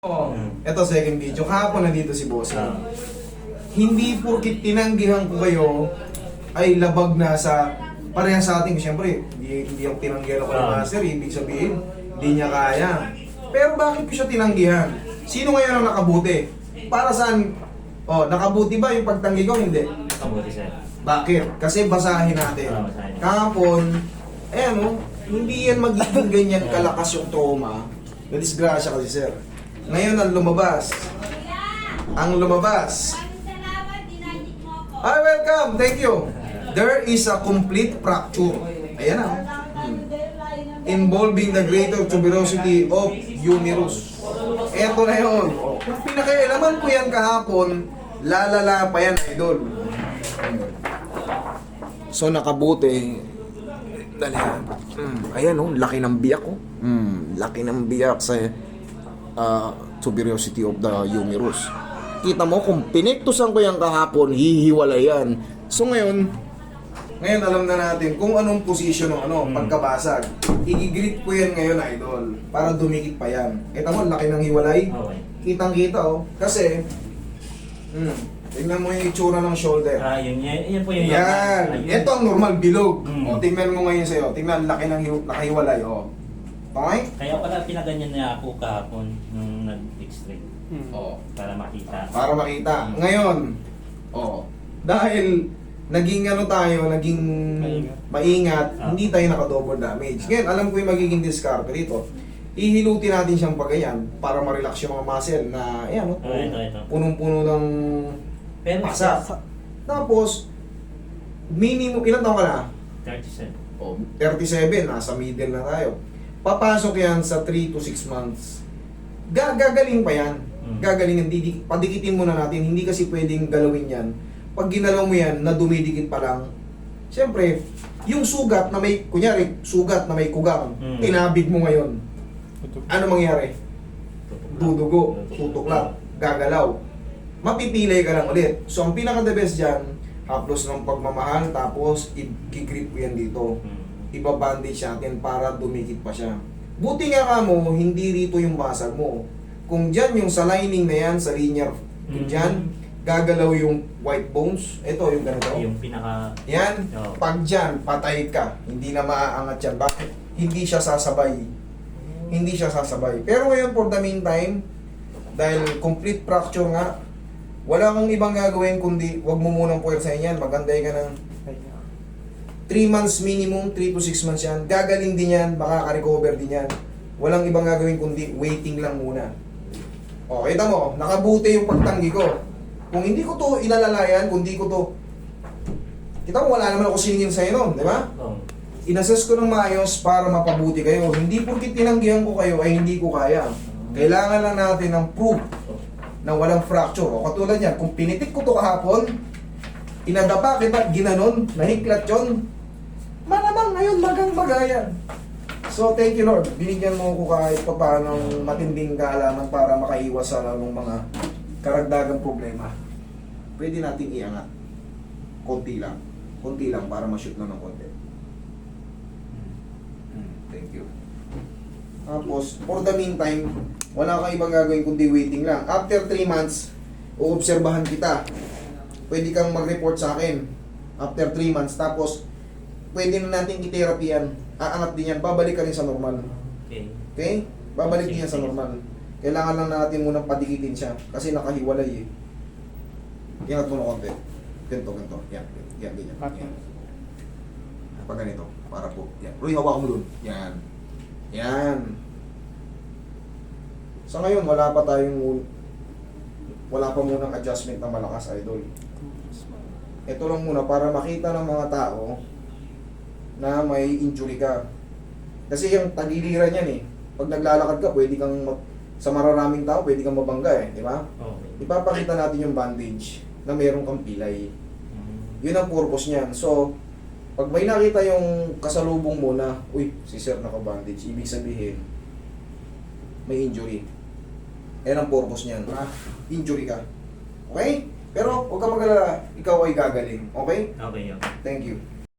Oh, ito second video. Kahapon nandito si Boss. Hindi porkit tinanggihan ko kayo ay labag na sa pareha sa ating siyempre, hindi, hindi yung tinanggihan ako ng Ah. master, ibig sabihin, hindi niya kaya. Pero bakit ko siya tinanggihan? Sino ngayon ang nakabuti? Para saan? Oh, nakabuti ba yung pagtanggi ko? Hindi. Kabuti sir. Bakit? Kasi basahin natin. Ah. Kahapon, ayan o, hindi yan magiging ganyan kalakas yung trauma. Na-disgrasya kasi sir. Ngayon ang lumabas. Ang lumabas. Hi, welcome. Thank you. There is a complete fracture. Ayan na. Involving the greater tuberosity of humerus. Eto na yun. Kung pinakialaman ko yan kahapon, lalala pa yan, idol. So nakabuti. Dali. Mm, ayan oh, laki ng biyak ko. Mm, laki ng biyak sa uh, tuberosity of the humerus. Kita mo kung piniktusan ko yan kahapon, hihiwalay yan. So ngayon, ngayon alam na natin kung anong position ng ano, Mm. pagkabasag. Igigrit ko yan ngayon, idol, para dumikit pa yan. Kita mo, laki ng hiwalay. Okay. Kitang-kita oh. Kasi, hmm, tingnan mo yung itsura ng shoulder. Ah, yun, yan, yan po yung Yan. Ayun. Ito ang normal, bilog. Mm. O, tingnan mo ngayon sa'yo. Tingnan, laki ng hiw- nakahiwalay. O. Okay? Kaya pala pinaganyan niya ako kahapon nung nag-x-ray. O. Para makita. Para makita. Mm. Ngayon, o. Dahil, naging ano tayo, naging Maingat. maingat, Ah. hindi tayo naka-double damage. Ngayon, alam ko yung magiging discard rito. Ihilutin natin siyang pagayan para ma-relax yung mga muscle na, ayan, o, Oh, ito, ito. punong-puno ng Pero pasa. Tapos, minimum, ilan taong ka na? 37. O, 37, nasa middle na tayo. Papasok yan sa 3 to 6 months. Gagagaling pa yan. Mm. Gagaling yan. Didi- Padikitin muna natin. Hindi kasi pwedeng galawin yan. Pag ginalaw mo yan, na dumidikit pa lang. Siyempre, yung sugat na may, kunyari, sugat na may kugang, Mm. tinabig mo ngayon. Ano mangyari? Dudugo, tutok lang, gagalaw. Mapipilay ka lang ulit. So, ang pinaka-the best dyan, haplos ng pagmamahal, tapos i-grip mo yan dito Hmm. Ibabandage natin para dumikit pa siya. Buti nga ka mo, hindi rito yung basag mo. Kung dyan yung sa lining na yan, sa linear, kung Mm. dyan, gagalaw yung white bones. Ito yung ganito. Yung pinaka... Yan, Oo. pag dyan, patay ka. Hindi na maaangat yan. Bakit? Hindi siya sasabay. Hindi siya sasabay. Pero ngayon, for the meantime, dahil complete fracture nga, wala kang ibang gagawin kundi wag mo munang puwersahin yan. Magantay ka ng 3 months minimum, 3 to 6 months yan. Gagaling din yan, makaka-recover din yan. Walang ibang gagawin kundi waiting lang muna. O, kita mo, nakabuti yung pagtanggi ko. Kung hindi ko to ilalalayan, kung hindi ko to... Kita mo, wala naman ako singin sa'yo nun, di ba? Oh. Inassess ko ng maayos para mapabuti kayo. Hindi porkit tinanggihan ko kayo ay hindi ko kaya. Kailangan lang natin ng proof na walang fracture. O katulad yan, kung pinitik ko to kahapon, inadapa kita, ginanon, nahiklat malamang ngayon magang magayan. So, thank you Lord. Binigyan mo ko kahit pa paano matinding kaalaman para makaiwas sa lalong mga karagdagang problema. Pwede nating iangat. Konti lang. Konti lang para ma-shoot lang ng konti. Hmm, Thank you. Tapos, for the meantime, wala kang ibang gagawin kundi waiting lang. After 3 months, uobserbahan kita. Pwede kang mag-report sa akin. After 3 months, tapos, pwede na natin i-therapy yan. Aangat din yan. Babalik ka rin sa normal. Okay. Okay? Babalik din yan sa normal. Kailangan lang natin munang padikitin siya. Kasi nakahiwalay eh. Ingat mo na konti. Ganito, ganito. Yan, yan, ganyan. Yan. Pag ganito, para po. Yan. Roy, hawak mo dun. Yan. Yan. Sa ngayon, wala pa tayong wala pa munang adjustment na malakas, idol. Ito lang muna para makita ng mga tao na may injury ka. Kasi yung tagiliran yan eh. Pag naglalakad ka, pwede kang sa mararaming tao, pwede kang mabangga eh, di ba? Okay. Ipapakita natin yung bandage na meron kang pilay. Hmm. Yun ang purpose niyan. So, pag may nakita yung kasalubong mo na, uy, si sir naka-bandage, ibig sabihin, may injury. Yan ang purpose niyan. Ah, injury ka. Okay? Pero huwag ka mag-alala, ikaw ay gagaling. Okay? Okay, okay. Thank you.